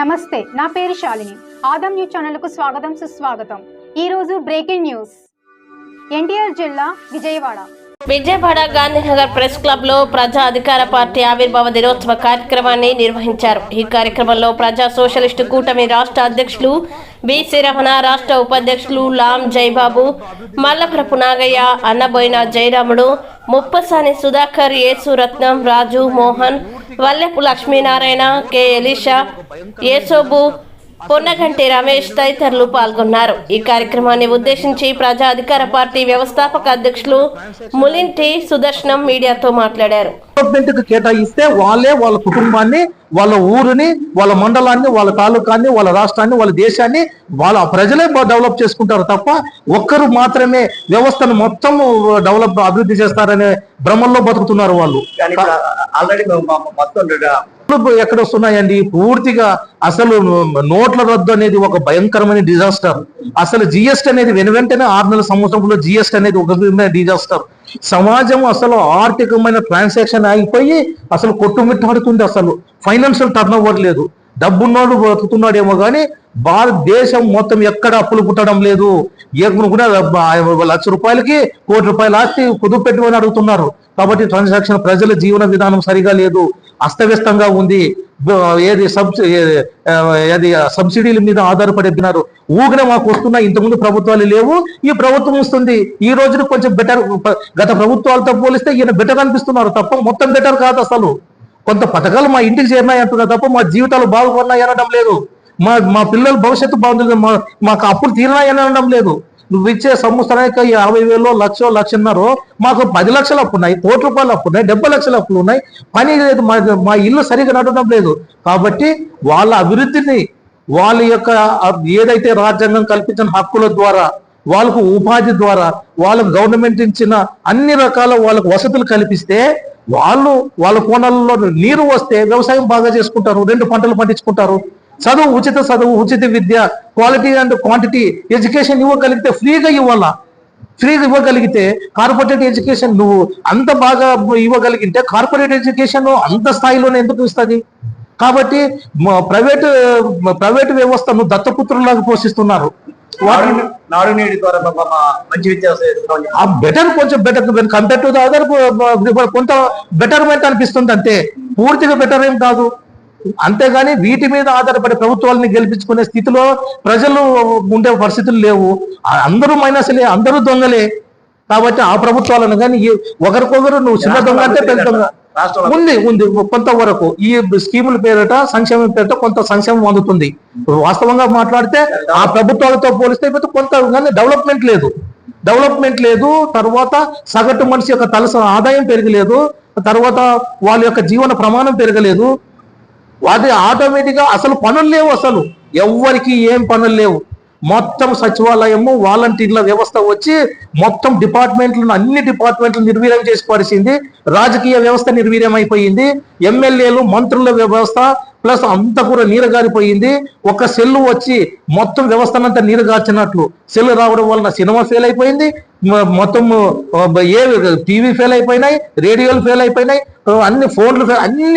నమస్తే నా పేరు శాలిని. ఆదం న్యూస్ ఛానల్కు స్వాగతం సుస్వాగతం. ఈరోజు బ్రేకింగ్ న్యూస్. ఎన్టీఆర్ జిల్లా విజయవాడ. విజయవాడ గాంధీనగర్ ప్రెస్ క్లబ్లో ప్రజా అధికార పార్టీ ఆవిర్భావ దినోత్సవ కార్యక్రమాన్ని నిర్వహించారు. ఈ కార్యక్రమంలో ప్రజా సోషలిస్టు కూటమి రాష్ట్ర అధ్యక్షులు బీసీ రమణ రాష్ట్ర ఉపాధ్యక్షులు లాం జైబాబు మల్లపురపు నాగయ్య అన్నబోయిన జయరాముడు ముప్పసాని సుధాకర్ యేసు రత్నం రాజు మోహన్ వల్లెపు లక్ష్మీనారాయణ కె ఎలీషా యేసోబు పొన్నగంటి రమేష్ తదితరులు పాల్గొన్నారు. ఈ కార్యక్రమాన్ని ఉద్దేశించి ప్రజా అధికార పార్టీ వ్యవస్థాపక అధ్యక్షులు ములింటి సుదర్శనం మీడియాతో మాట్లాడారు. కేటాయిస్తే వాళ్ళే వాళ్ళ కుటుంబాన్ని వాళ్ళ ఊరిని వాళ్ళ మండలాన్ని వాళ్ళ తాలూకాన్ని వాళ్ళ రాష్ట్రాన్ని వాళ్ళ దేశాన్ని వాళ్ళ ప్రజలే డెవలప్ చేసుకుంటారు తప్ప ఒక్కరు మాత్రమే వ్యవస్థను మొత్తం డెవలప్ అభివృద్ధి చేస్తారనే భ్రమంలో బతుకుతున్నారు వాళ్ళు. ఆల్రెడీ మొత్తం ఎక్కడ వస్తున్నాయండి పూర్తిగా అసలు నోట్ల రద్దు అనేది ఒక భయంకరమైన డిజాస్టర్. అసలు జిఎస్టీ అనేది వెను వెంటనే ఆరు నెలల సంవత్సరంలో జిఎస్టీ అనేది ఒక డిజాస్టర్. సమాజం అసలు ఆర్థికమైన ట్రాన్సాక్షన్ ఆగిపోయి అసలు కొట్టుమిట్టాడుతుంది అసలు. ఫైనాన్షియల్ టర్న్ ఓవర్ లేదు. డబ్బున్నోడు బ్రతుకుతున్నాడేమో కానీ భారతదేశం మొత్తం ఎక్కడ అప్పులు పుట్టడం లేదు. కూడా లక్ష రూపాయలకి కోటి రూపాయల ఆస్తి కుదుపు పెట్టుకొని అడుగుతున్నారు. కాబట్టి ట్రాన్సాక్షన్ ప్రజల జీవన విధానం సరిగా లేదు. అస్తవ్యస్తంగా ఉంది. ఏది సబ్సి ఏది సబ్సిడీల మీద ఆధారపడినారు ఊగిన మాకు వస్తున్న ఇంతకుముందు ప్రభుత్వాలు లేవు ఈ ప్రభుత్వం వస్తుంది. ఈ రోజున కొంచెం బెటర్ గత ప్రభుత్వాలతో పోలిస్తే ఈయన బెటర్ అనిపిస్తున్నారు తప్ప మొత్తం బెటర్ కాదు అసలు. కొంత పథకాలు మా ఇంటికి చేరినాయి అంటున్నారు తప్ప మా జీవితాలు బాగుపడినాయి అనడం లేదు. మా మా పిల్లల భవిష్యత్తు బాగుంది మా మాకు అప్పులు తీరినాయి అనడం లేదు. నువ్వు ఇచ్చే సంవత్సరానికి యాభై వేలు లక్ష లక్షన్నర మాకు పది లక్షలు అప్పు ఉన్నాయి కోటి రూపాయలు అప్పు ఉన్నాయి డెబ్బై లక్షల అప్పులు ఉన్నాయి. పని లేదు మా ఇల్లు సరిగా నడవడం లేదు. కాబట్టి వాళ్ళ అభివృద్ధిని వాళ్ళ యొక్క ఏదైతే రాజ్యాంగం కల్పించిన హక్కుల ద్వారా వాళ్ళకు ఉపాధి ద్వారా వాళ్ళకు గవర్నమెంట్ ఇచ్చిన అన్ని రకాల వాళ్ళకు వసతులు కల్పిస్తే వాళ్ళు వాళ్ళ కోణాలలో నీరు వస్తే వ్యవసాయం బాగా చేసుకుంటారు రెండు పంటలు పండించుకుంటారు. చదువు ఉచిత చదువు ఉచిత విద్య క్వాలిటీ అండ్ క్వాంటిటీ ఎడ్యుకేషన్ ఇవ్వగలిగితే ఫ్రీగా ఇవ్వాలా? ఫ్రీగా ఇవ్వగలిగితే కార్పొరేట్ ఎడ్యుకేషన్ నువ్వు అంత బాగా ఇవ్వగలిగితే కార్పొరేట్ ఎడ్యుకేషన్ అంత స్థాయిలోనే ఎందుకు ఇస్తుంది? కాబట్టి ప్రైవేట్ ప్రైవేట్ వ్యవస్థను దత్తపుత్రులాగా పోషిస్తున్నారు. నాడు నేడు ద్వారా మంచి ఆ బెటర్ కొంచెం better compare to the other కొంత బెటర్మెంట్ అనిపిస్తుంది అంతే పూర్తిగా బెటర్ ఏం కాదు. అంతేగాని వీటి మీద ఆధారపడి ప్రభుత్వాలని గెలిపించుకునే స్థితిలో ప్రజలు ఉండే పరిస్థితులు లేవు. అందరూ మైనస్లే అందరూ దొంగలే. కాబట్టి ఆ ప్రభుత్వాలను కానీ ఒకరికొకరు నువ్వు చిన్న దొంగ అంటే పెద్ద దొంగ. ఉంది ఉంది. కొంతవరకు ఈ స్కీముల పేరిట సంక్షేమం పేరిట కొంత సంక్షేమం అందుతుంది. వాస్తవంగా మాట్లాడితే ఆ ప్రభుత్వాలతో పోలిస్తే కొంత కానీ డెవలప్మెంట్ లేదు. డెవలప్మెంట్ లేదు తర్వాత సగటు మనిషి యొక్క తలస ఆదాయం పెరగలేదు తర్వాత వాళ్ళ యొక్క జీవన ప్రమాణం పెరగలేదు వాటి ఆటోమేటిక్గా అసలు పనులు లేవు అసలు. ఎవరికి ఏం పనులు లేవు. మొత్తం సచివాలయము వాలంటీర్ల వ్యవస్థ వచ్చి మొత్తం డిపార్ట్మెంట్లను అన్ని డిపార్ట్మెంట్లు నిర్వీర్యం చేసి పరిచింది రాజకీయ వ్యవస్థ నిర్వీర్యం అయిపోయింది. ఎమ్మెల్యేలు మంత్రుల వ్యవస్థ ప్లస్ అంతా కూడా నీరుగారిపోయింది. ఒక సెల్లు వచ్చి మొత్తం వ్యవస్థనంతా నీరుగార్చినట్లు. సెల్లు రావడం వలన సినిమా ఫెయిల్ అయిపోయింది. మొత్తం ఏ టీవీ ఫెయిల్ అయిపోయినాయి రేడియోలు ఫెయిల్ అయిపోయినాయి. అన్ని ఫోన్లు అన్ని